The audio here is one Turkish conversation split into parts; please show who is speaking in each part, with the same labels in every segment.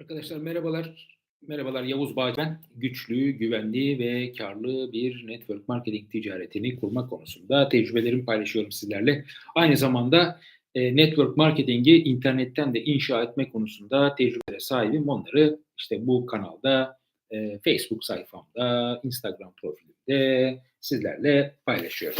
Speaker 1: Arkadaşlar merhabalar. Merhabalar Yavuz Bağcı. Güçlü, güvenli ve karlı bir network marketing ticaretini kurma konusunda tecrübelerimi paylaşıyorum sizlerle. Aynı zamanda e, network marketingi internetten de inşa etme konusunda tecrübelere sahibim. Onları işte bu kanalda, e, Facebook sayfamda, Instagram profilimde sizlerle paylaşıyorum.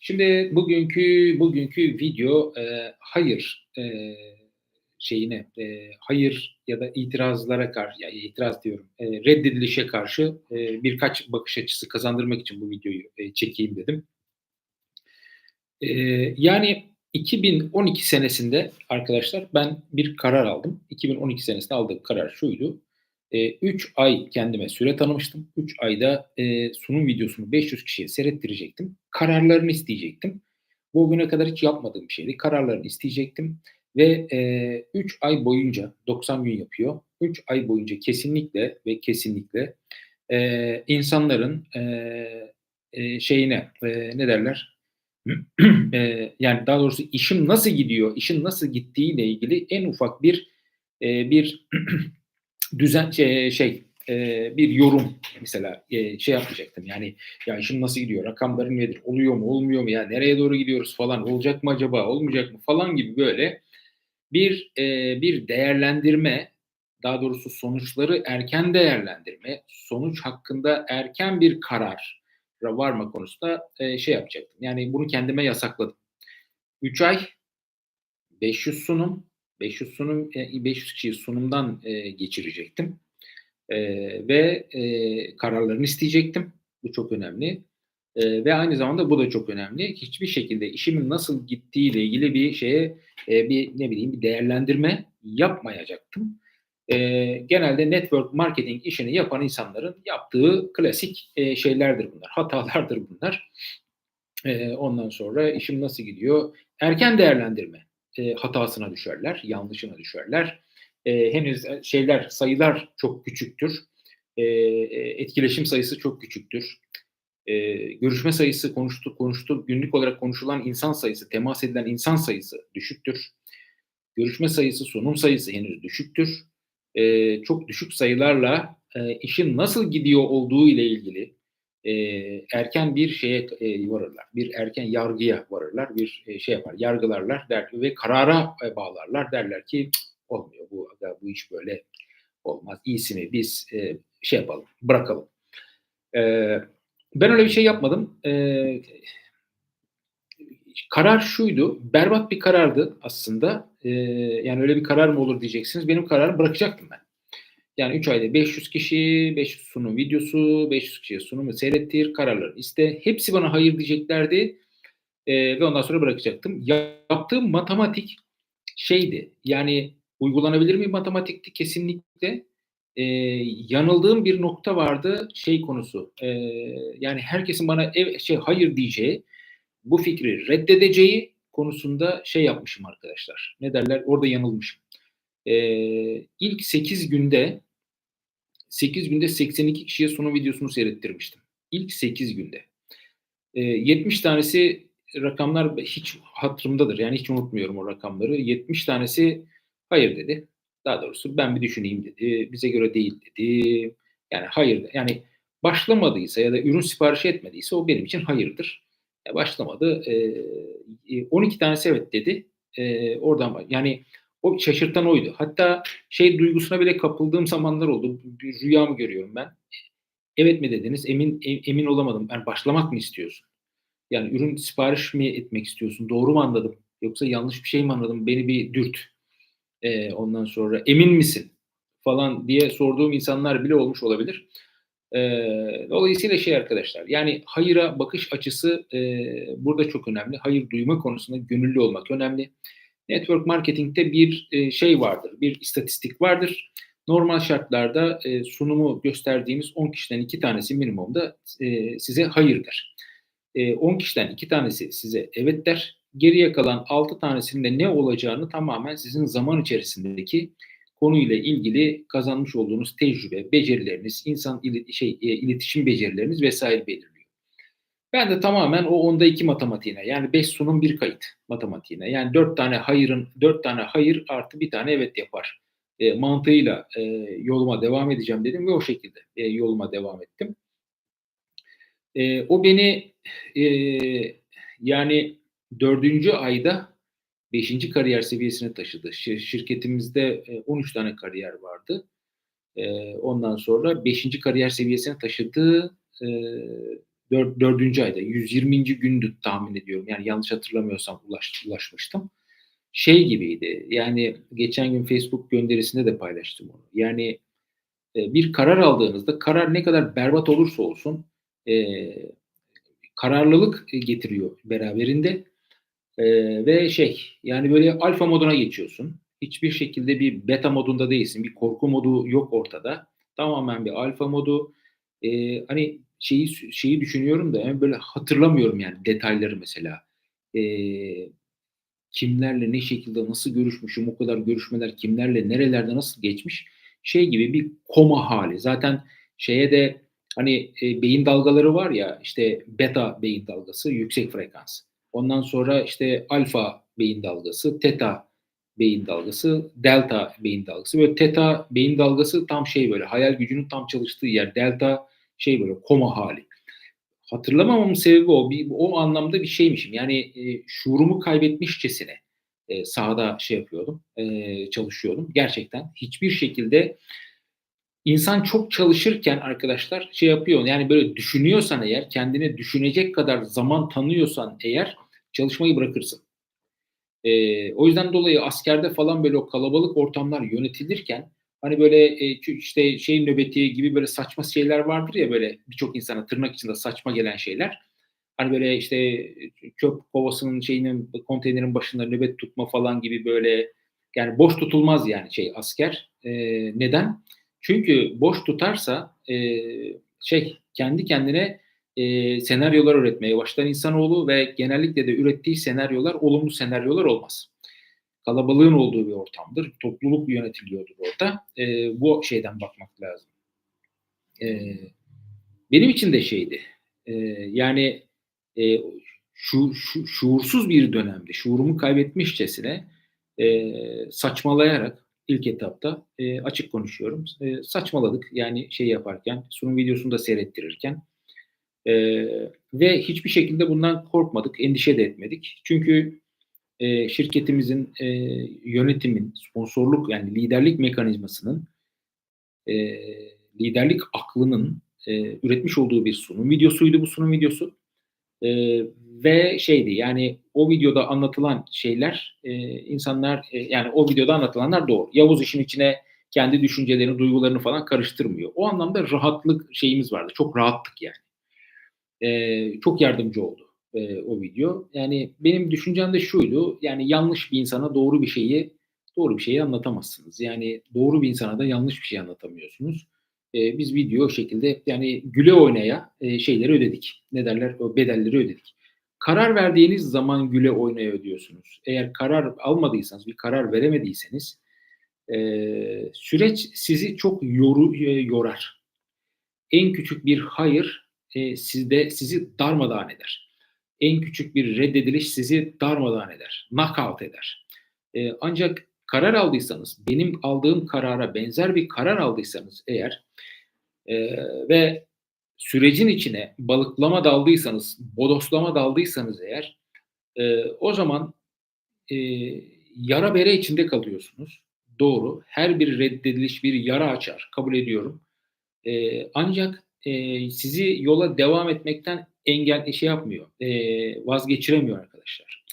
Speaker 1: Şimdi bugünkü bugünkü video e, hayır e, şeyine e, hayır ya da itirazlara karşı, yani itiraz diyorum, e, reddedilişe karşı e, birkaç bakış açısı kazandırmak için bu videoyu e, çekeyim dedim. E, yani 2012 senesinde arkadaşlar ben bir karar aldım. 2012 senesinde aldığım karar şuydu. 3 e, ay kendime süre tanımıştım. 3 ayda e, sunum videosunu 500 kişiye seyrettirecektim. Kararlarını isteyecektim. Bu güne kadar hiç yapmadığım bir şeydi. Kararlarını isteyecektim ve 3 e, ay boyunca 90 gün yapıyor. 3 ay boyunca kesinlikle ve kesinlikle e, insanların e, e, şeyine e, ne derler? e, yani daha doğrusu işim nasıl gidiyor, işin nasıl gittiğiyle ilgili en ufak bir e, bir düzen şey, şey e, bir yorum mesela e, şey yapmayacaktım. Yani ya işim nasıl gidiyor, rakamların nedir, oluyor mu, olmuyor mu ya, nereye doğru gidiyoruz falan, olacak mı acaba, olmayacak mı falan gibi böyle bir e, bir değerlendirme, daha doğrusu sonuçları erken değerlendirme, sonuç hakkında erken bir karar varma konusunda e, şey yapacaktım. Yani bunu kendime yasakladım. 3 ay 500 sunum, 500 sunum, 500 kişiyi sunumdan e, geçirecektim. E, ve e, kararlarını isteyecektim. Bu çok önemli. E, ve aynı zamanda bu da çok önemli. Hiçbir şekilde işimin nasıl gittiği ile ilgili bir şeye e, bir ne bileyim bir değerlendirme yapmayacaktım. E, genelde network marketing işini yapan insanların yaptığı klasik e, şeylerdir bunlar. Hatalardır bunlar. E, ondan sonra işim nasıl gidiyor? Erken değerlendirme e, hatasına düşerler, yanlışına düşerler. E, henüz şeyler, sayılar çok küçüktür. E, etkileşim sayısı çok küçüktür e, görüşme sayısı konuştu, konuştu, günlük olarak konuşulan insan sayısı, temas edilen insan sayısı düşüktür. Görüşme sayısı, sunum sayısı henüz düşüktür. E, çok düşük sayılarla e, işin nasıl gidiyor olduğu ile ilgili e, erken bir şeye e, varırlar. Bir erken yargıya varırlar. Bir e, şey yapar, yargılarlar der ve karara e, bağlarlar. Derler ki olmuyor bu bu iş böyle olmaz. İyisini biz e, şey yapalım, bırakalım. Eee ben öyle bir şey yapmadım. Ee, karar şuydu. Berbat bir karardı aslında. Ee, yani öyle bir karar mı olur diyeceksiniz. Benim kararımı bırakacaktım ben. Yani 3 ayda 500 kişi, 500 sunum videosu, 500 kişiye sunumu seyrettir, kararları iste. Hepsi bana hayır diyeceklerdi. Ee, ve ondan sonra bırakacaktım. Yaptığım matematik şeydi. Yani uygulanabilir bir matematikti kesinlikle e, yanıldığım bir nokta vardı şey konusu. E, yani herkesin bana ev, şey hayır diyeceği, bu fikri reddedeceği konusunda şey yapmışım arkadaşlar. Ne derler? Orada yanılmışım. E, ilk 8 günde 8 günde 82 kişiye sunum videosunu seyrettirmiştim. İlk 8 günde. E, 70 tanesi rakamlar hiç hatırımdadır. Yani hiç unutmuyorum o rakamları. 70 tanesi hayır dedi. Daha doğrusu ben bir düşüneyim dedi. Bize göre değil dedi. Yani hayır yani başlamadıysa ya da ürün sipariş etmediyse o benim için hayırdır. Ya başlamadı. E, 12 tanesi evet dedi. E, oradan yani o şaşırtan oydu. Hatta şey duygusuna bile kapıldığım zamanlar oldu. Bir rüya mı görüyorum ben? Evet mi dediniz? Emin emin olamadım. Yani başlamak mı istiyorsun? Yani ürün sipariş mi etmek istiyorsun? Doğru mu anladım? Yoksa yanlış bir şey mi anladım? Beni bir dürt. E, ondan sonra emin misin falan diye sorduğum insanlar bile olmuş olabilir. E, dolayısıyla şey arkadaşlar yani hayıra bakış açısı e, burada çok önemli. Hayır duyma konusunda gönüllü olmak önemli. Network marketingte bir e, şey vardır, bir istatistik vardır. Normal şartlarda e, sunumu gösterdiğimiz 10 kişiden 2 tanesi minimumda e, size hayır der. E, 10 kişiden 2 tanesi size evet der geriye kalan 6 tanesinde ne olacağını tamamen sizin zaman içerisindeki konuyla ilgili kazanmış olduğunuz tecrübe, becerileriniz, insan ilet şey, e, iletişim becerileriniz vesaire belirliyor. Ben de tamamen o onda iki matematiğine yani 5 sunum bir kayıt matematiğine yani 4 tane hayırın 4 tane hayır artı bir tane evet yapar e, mantığıyla e, yoluma devam edeceğim dedim ve o şekilde e, yoluma devam ettim. E, o beni e, yani dördüncü ayda beşinci kariyer seviyesine taşıdı. şirketimizde 13 tane kariyer vardı. E, ondan sonra beşinci kariyer seviyesine taşıdı. E, dör, dördüncü ayda 120. gündü tahmin ediyorum. Yani yanlış hatırlamıyorsam ulaş, ulaşmıştım. Şey gibiydi. Yani geçen gün Facebook gönderisinde de paylaştım onu. Yani e, bir karar aldığınızda karar ne kadar berbat olursa olsun e, kararlılık getiriyor beraberinde e, ve şey yani böyle alfa moduna geçiyorsun. Hiçbir şekilde bir beta modunda değilsin. Bir korku modu yok ortada. Tamamen bir alfa modu. E, hani şeyi şeyi düşünüyorum da yani böyle hatırlamıyorum yani detayları mesela. E, kimlerle ne şekilde nasıl görüşmüşüm o kadar görüşmeler kimlerle nerelerde nasıl geçmiş şey gibi bir koma hali. Zaten şeye de hani e, beyin dalgaları var ya işte beta beyin dalgası yüksek frekans. Ondan sonra işte alfa beyin dalgası, teta beyin dalgası, delta beyin dalgası. Böyle teta beyin dalgası tam şey böyle hayal gücünün tam çalıştığı yer. Delta şey böyle koma hali. Hatırlamamamın sebebi o. Bir, o anlamda bir şeymişim. Yani e, şuurumu kaybetmişçesine e, sahada şey yapıyordum, e, çalışıyordum. Gerçekten hiçbir şekilde insan çok çalışırken arkadaşlar şey yapıyor. Yani böyle düşünüyorsan eğer, kendine düşünecek kadar zaman tanıyorsan eğer çalışmayı bırakırsın. E, o yüzden dolayı askerde falan böyle o kalabalık ortamlar yönetilirken hani böyle e, işte şey nöbeti gibi böyle saçma şeyler vardır ya böyle birçok insana tırnak içinde saçma gelen şeyler. Hani böyle işte çöp kovasının şeyinin konteynerin başında nöbet tutma falan gibi böyle yani boş tutulmaz yani şey asker. E, neden? Çünkü boş tutarsa e, şey kendi kendine e, senaryolar üretmeye başlar insanoğlu ve genellikle de ürettiği senaryolar olumlu senaryolar olmaz. Kalabalığın olduğu bir ortamdır. Topluluk yönetiliyordur orada. E, bu şeyden bakmak lazım. E, benim için de şeydi. E, yani e, şu, şu, şuursuz bir dönemde, şuurumu kaybetmişçesine e, saçmalayarak ilk etapta e, açık konuşuyorum. E, saçmaladık yani şey yaparken, sunum videosunu da seyrettirirken e, ve hiçbir şekilde bundan korkmadık, endişe de etmedik. Çünkü e, şirketimizin e, yönetimin, sponsorluk yani liderlik mekanizmasının, e, liderlik aklının e, üretmiş olduğu bir sunum videosuydu bu sunum videosu. E, ve şeydi yani o videoda anlatılan şeyler e, insanlar e, yani o videoda anlatılanlar doğru. Yavuz işin içine kendi düşüncelerini, duygularını falan karıştırmıyor. O anlamda rahatlık şeyimiz vardı. Çok rahattık yani. E, çok yardımcı oldu e, o video. Yani benim düşüncem de şuydu. Yani yanlış bir insana doğru bir şeyi doğru bir şeyi anlatamazsınız. Yani doğru bir insana da yanlış bir şey anlatamıyorsunuz. E, biz video şekilde yani güle oynaya e, şeyleri ödedik. Ne derler? O bedelleri ödedik. Karar verdiğiniz zaman güle oynaya ödüyorsunuz. Eğer karar almadıysanız, bir karar veremediyseniz e, süreç sizi çok yoru, e, yorar. En küçük bir hayır e, sizde sizi darmadağın eder. En küçük bir reddediliş sizi darmadağın eder, knockout eder. E, ancak karar aldıysanız, benim aldığım karara benzer bir karar aldıysanız eğer e, ve sürecin içine balıklama daldıysanız, bodoslama daldıysanız eğer e, o zaman e, yara bere içinde kalıyorsunuz. Doğru. Her bir reddediliş bir yara açar. Kabul ediyorum. E, ancak e, sizi yola devam etmekten engel şey yapmıyor. E, vazgeçiremiyor arkadaşlar.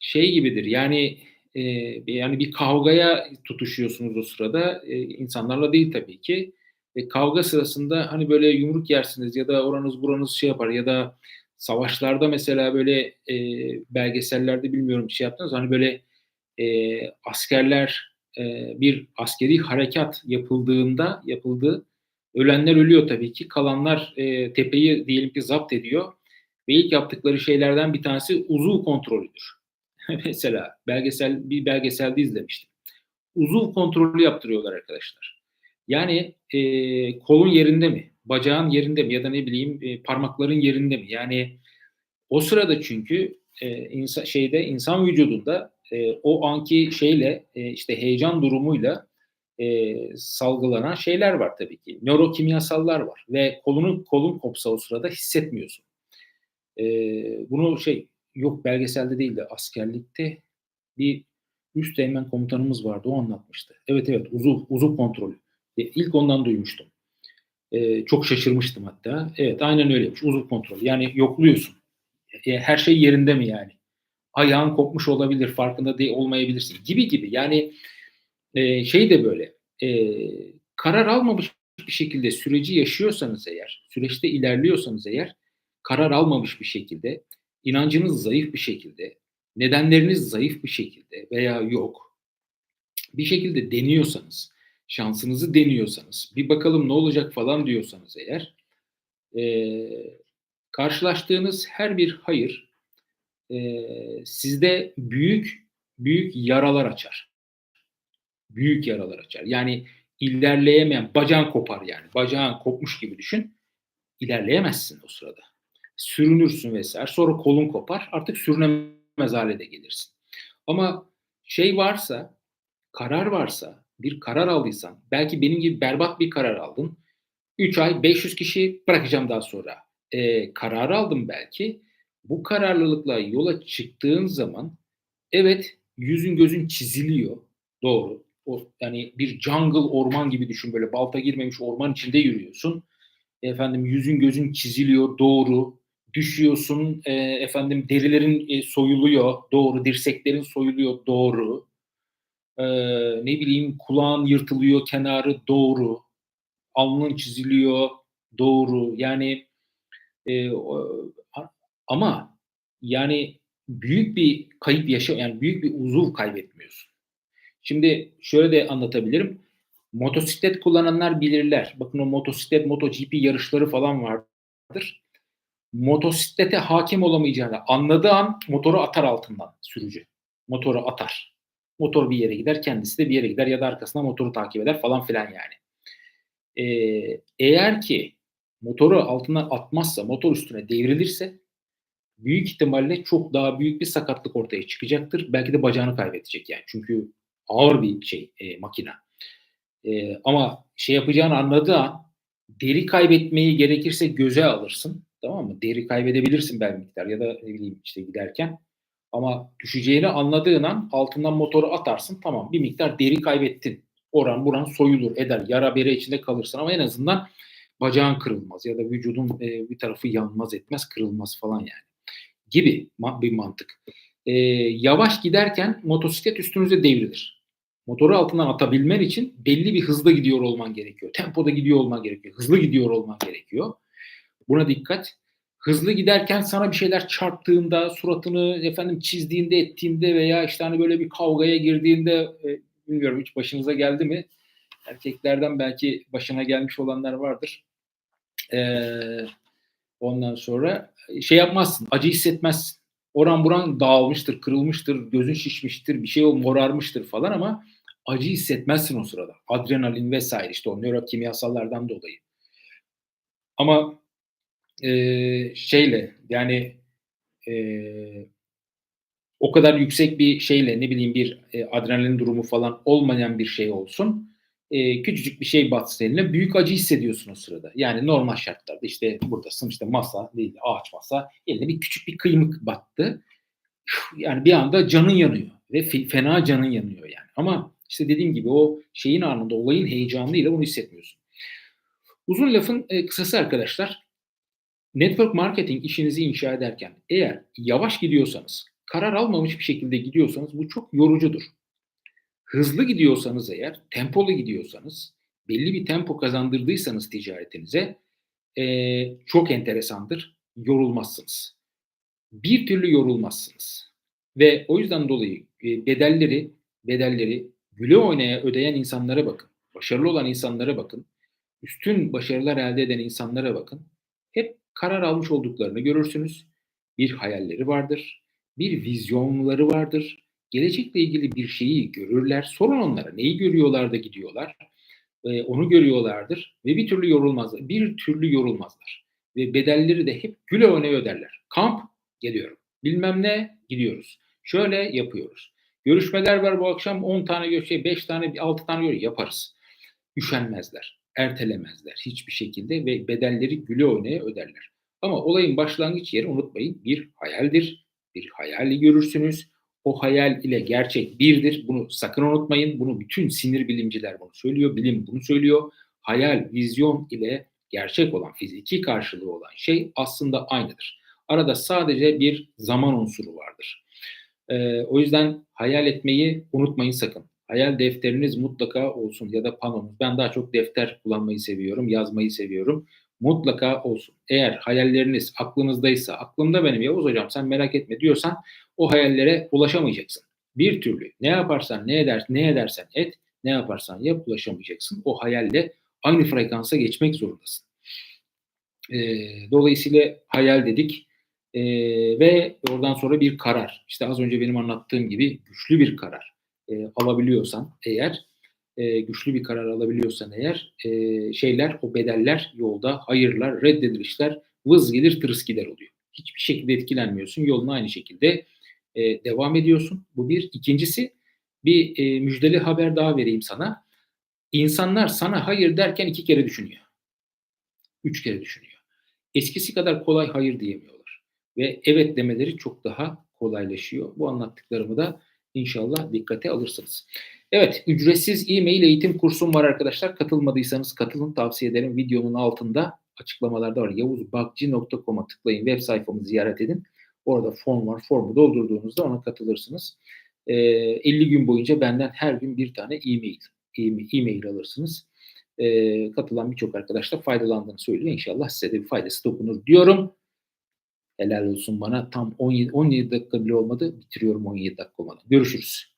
Speaker 1: Şey gibidir. Yani e, yani bir kavgaya tutuşuyorsunuz o sırada. E, insanlarla değil tabii ki e, kavga sırasında hani böyle yumruk yersiniz ya da oranız buranız şey yapar ya da savaşlarda mesela böyle e, belgesellerde bilmiyorum şey yaptınız hani böyle e, askerler e, bir askeri harekat yapıldığında yapıldığı ölenler ölüyor tabii ki kalanlar e, tepeyi diyelim ki zapt ediyor ve ilk yaptıkları şeylerden bir tanesi uzuv kontrolüdür. mesela belgesel bir belgeselde izlemiştim. Uzuv kontrolü yaptırıyorlar arkadaşlar. Yani e, kolun yerinde mi? Bacağın yerinde mi? Ya da ne bileyim e, parmakların yerinde mi? Yani o sırada çünkü e, insan, şeyde insan vücudunda e, o anki şeyle e, işte heyecan durumuyla e, salgılanan şeyler var tabii ki. Nörokimyasallar var ve kolunu kolun kopsa o sırada hissetmiyorsun. E, bunu şey yok belgeselde değil de askerlikte bir üst teğmen komutanımız vardı o anlatmıştı. Evet evet uzuv, uzuv kontrolü. E, ilk ondan duymuştum. E, çok şaşırmıştım hatta. Evet aynen öyleymiş uzuv kontrolü. Yani yokluyorsun. E, her şey yerinde mi yani? Ayağın kopmuş olabilir farkında değil olmayabilirsin gibi gibi. Yani e, şey de böyle e, karar almamış bir şekilde süreci yaşıyorsanız eğer, süreçte ilerliyorsanız eğer karar almamış bir şekilde, inancınız zayıf bir şekilde, nedenleriniz zayıf bir şekilde veya yok bir şekilde deniyorsanız, şansınızı deniyorsanız, bir bakalım ne olacak falan diyorsanız eğer e, karşılaştığınız her bir hayır e, sizde büyük büyük yaralar açar. Büyük yaralar açar. Yani ilerleyemeyen, bacağın kopar yani. Bacağın kopmuş gibi düşün. İlerleyemezsin o sırada. Sürünürsün vesaire. Sonra kolun kopar. Artık sürünemez hale de gelirsin. Ama şey varsa, karar varsa, bir karar aldıysan, belki benim gibi berbat bir karar aldın. 3 ay 500 kişi bırakacağım daha sonra. E, kararı aldım belki. Bu kararlılıkla yola çıktığın zaman evet yüzün gözün çiziliyor. Doğru. O, yani bir jungle orman gibi düşün böyle balta girmemiş orman içinde yürüyorsun. Efendim yüzün gözün çiziliyor. Doğru. Düşüyorsun. E, efendim derilerin e, soyuluyor. Doğru. Dirseklerin soyuluyor. Doğru. E, ne bileyim kulağın yırtılıyor kenarı. Doğru. Alnın çiziliyor. Doğru. Yani e, ama yani büyük bir kayıp yaşa yani büyük bir uzuv kaybetmiyorsun. Şimdi şöyle de anlatabilirim. Motosiklet kullananlar bilirler. Bakın o motosiklet, MotoGP yarışları falan vardır. Motosiklete hakim olamayacağını anladığı an motoru atar altından sürücü. Motoru atar. Motor bir yere gider, kendisi de bir yere gider ya da arkasına motoru takip eder falan filan yani. Ee, eğer ki motoru altından atmazsa, motor üstüne devrilirse büyük ihtimalle çok daha büyük bir sakatlık ortaya çıkacaktır. Belki de bacağını kaybedecek yani. Çünkü ağır bir şey e, makina. E, ama şey yapacağını anladığı an deri kaybetmeyi gerekirse göze alırsın. Tamam mı? Deri kaybedebilirsin belki miktar ya da ne bileyim işte giderken. Ama düşeceğini anladığın an altından motoru atarsın. Tamam bir miktar deri kaybettin. Oran buran soyulur eder. Yara bere içinde kalırsın ama en azından bacağın kırılmaz ya da vücudun e, bir tarafı yanmaz etmez kırılmaz falan yani gibi bir mantık. E, yavaş giderken motosiklet üstünüze devrilir. Motoru altından atabilmen için belli bir hızda gidiyor olman gerekiyor. Tempoda gidiyor olman gerekiyor. Hızlı gidiyor olman gerekiyor. Buna dikkat. Hızlı giderken sana bir şeyler çarptığında, suratını efendim çizdiğinde, ettiğinde veya işte hani böyle bir kavgaya girdiğinde e, bilmiyorum hiç başınıza geldi mi? Erkeklerden belki başına gelmiş olanlar vardır. Eee Ondan sonra e, şey yapmazsın, acı hissetmezsin. Oran buran dağılmıştır, kırılmıştır, gözün şişmiştir, bir şey morarmıştır falan ama acı hissetmezsin o sırada. Adrenalin vesaire işte o nörokimyasallardan dolayı. Ama e, şeyle yani e, o kadar yüksek bir şeyle ne bileyim bir e, adrenalin durumu falan olmayan bir şey olsun e, küçücük bir şey batsın eline büyük acı hissediyorsun o sırada. Yani normal şartlarda işte buradasın işte masa değil ağaç masa eline bir küçük bir kıymık battı. Yani bir anda canın yanıyor ve fena canın yanıyor yani. Ama işte dediğim gibi o şeyin anında olayın heyecanıyla bunu hissetmiyorsun. Uzun lafın kısası arkadaşlar network marketing işinizi inşa ederken eğer yavaş gidiyorsanız karar almamış bir şekilde gidiyorsanız bu çok yorucudur hızlı gidiyorsanız eğer, tempolu gidiyorsanız, belli bir tempo kazandırdıysanız ticaretinize e, çok enteresandır. Yorulmazsınız. Bir türlü yorulmazsınız. Ve o yüzden dolayı e, bedelleri, bedelleri güle oynaya ödeyen insanlara bakın. Başarılı olan insanlara bakın. Üstün başarılar elde eden insanlara bakın. Hep karar almış olduklarını görürsünüz. Bir hayalleri vardır. Bir vizyonları vardır gelecekle ilgili bir şeyi görürler. Sorun onlara neyi görüyorlar da gidiyorlar. E, onu görüyorlardır ve bir türlü yorulmazlar. Bir türlü yorulmazlar. Ve bedelleri de hep güle oynaya öderler. Kamp geliyorum. Bilmem ne gidiyoruz. Şöyle yapıyoruz. Görüşmeler var bu akşam 10 tane görüşe 5 tane 6 tane yaparız. Üşenmezler, ertelemezler hiçbir şekilde ve bedelleri güle oynaya öderler. Ama olayın başlangıç yeri unutmayın bir hayaldir. Bir hayali görürsünüz. O hayal ile gerçek birdir. Bunu sakın unutmayın. Bunu bütün sinir bilimciler bunu söylüyor. Bilim bunu söylüyor. Hayal, vizyon ile gerçek olan fiziki karşılığı olan şey aslında aynıdır. Arada sadece bir zaman unsuru vardır. Ee, o yüzden hayal etmeyi unutmayın sakın. Hayal defteriniz mutlaka olsun ya da panonuz. Ben daha çok defter kullanmayı seviyorum, yazmayı seviyorum. Mutlaka olsun. Eğer hayalleriniz aklınızdaysa, aklımda benim Yavuz hocam sen merak etme diyorsan o hayallere ulaşamayacaksın. Bir türlü ne yaparsan ne eder ne edersen et, ne yaparsan yap ulaşamayacaksın. O hayalle aynı frekansa geçmek zorundasın. E, dolayısıyla hayal dedik e, ve oradan sonra bir karar. İşte az önce benim anlattığım gibi güçlü bir karar e, alabiliyorsan eğer e, güçlü bir karar alabiliyorsan eğer e, şeyler o bedeller yolda hayırlar reddedilişler vız gelir tırıs gider oluyor. Hiçbir şekilde etkilenmiyorsun. Yoluna aynı şekilde e, devam ediyorsun. Bu bir. İkincisi bir e, müjdeli haber daha vereyim sana. İnsanlar sana hayır derken iki kere düşünüyor. Üç kere düşünüyor. Eskisi kadar kolay hayır diyemiyorlar. Ve evet demeleri çok daha kolaylaşıyor. Bu anlattıklarımı da inşallah dikkate alırsınız. Evet, ücretsiz e-mail eğitim kursum var arkadaşlar. Katılmadıysanız katılın tavsiye ederim. Videonun altında açıklamalarda var. yavuzbakci.com'a tıklayın. Web sayfamı ziyaret edin. Orada form var. Formu doldurduğunuzda ona katılırsınız. Ee, 50 gün boyunca benden her gün bir tane e-mail e-mail alırsınız. Ee, katılan birçok arkadaş da faydalandığını söylüyor. İnşallah size de bir faydası dokunur diyorum. Helal olsun bana. Tam 17, 17 dakika bile olmadı. Bitiriyorum 17 dakika olmadan. Görüşürüz.